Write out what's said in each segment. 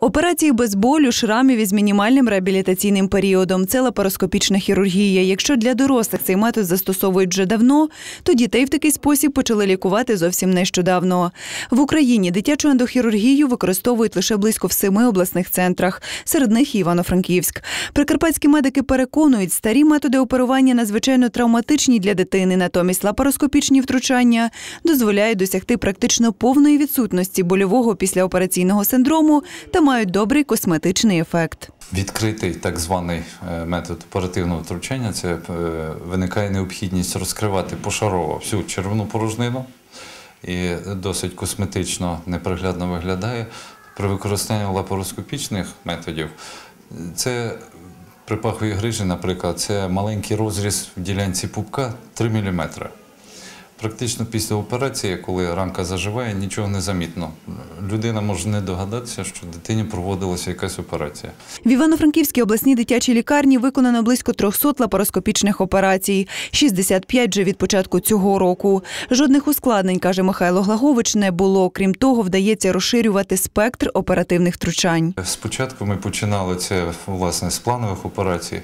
Операції без болю, шрамів із мінімальним реабілітаційним періодом це лапароскопічна хірургія. Якщо для дорослих цей метод застосовують вже давно, то дітей в такий спосіб почали лікувати зовсім нещодавно. В Україні дитячу ендохірургію використовують лише близько в семи обласних центрах, серед них Івано-Франківськ. Прикарпатські медики переконують, старі методи оперування надзвичайно травматичні для дитини, натомість лапароскопічні втручання дозволяють досягти практично повної відсутності больового післяопераційного синдрому та мають добрий косметичний ефект. Відкритий так званий е, метод оперативного втручання це е, виникає необхідність розкривати пошарово всю червону порожнину і досить косметично неприглядно виглядає. При використанні лапароскопічних методів це при паховій грижі, наприклад, це маленький розріз в ділянці пупка 3 мм. Практично після операції, коли ранка заживає, нічого не замітно. Людина може не догадатися, що дитині проводилася якась операція. В Івано-Франківській обласній дитячій лікарні виконано близько 300 лапароскопічних операцій, 65 же від початку цього року. Жодних ускладнень, каже Михайло Глагович, не було. Крім того, вдається розширювати спектр оперативних втручань. Спочатку ми починали це власне з планових операцій.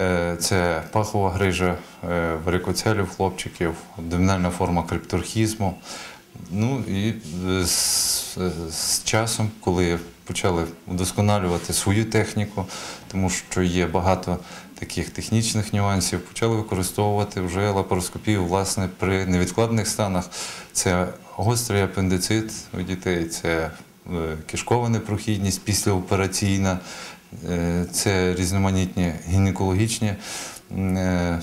Е, Це пахова грижа е, варикоцелів хлопчиків, абдомінальна форма крипторхізму. Ну і е, з, з часом, коли почали удосконалювати свою техніку, тому що є багато таких технічних нюансів, почали використовувати вже лапароскопію власне при невідкладних станах. Це гострий апендицит у дітей, це кишкова непрохідність післяопераційна, це різноманітні гінекологічні е,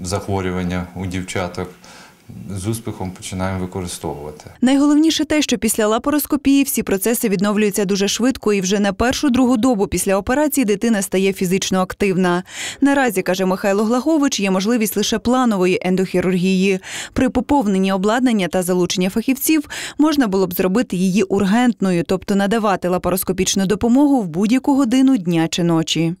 захворювання у дівчаток. З успіхом починаємо використовувати. Найголовніше те, що після лапароскопії всі процеси відновлюються дуже швидко, і вже на першу другу добу після операції дитина стає фізично активна. Наразі каже Михайло Глагович, є можливість лише планової ендохірургії. При поповненні обладнання та залученні фахівців можна було б зробити її ургентною, тобто надавати лапароскопічну допомогу в будь-яку годину дня чи ночі.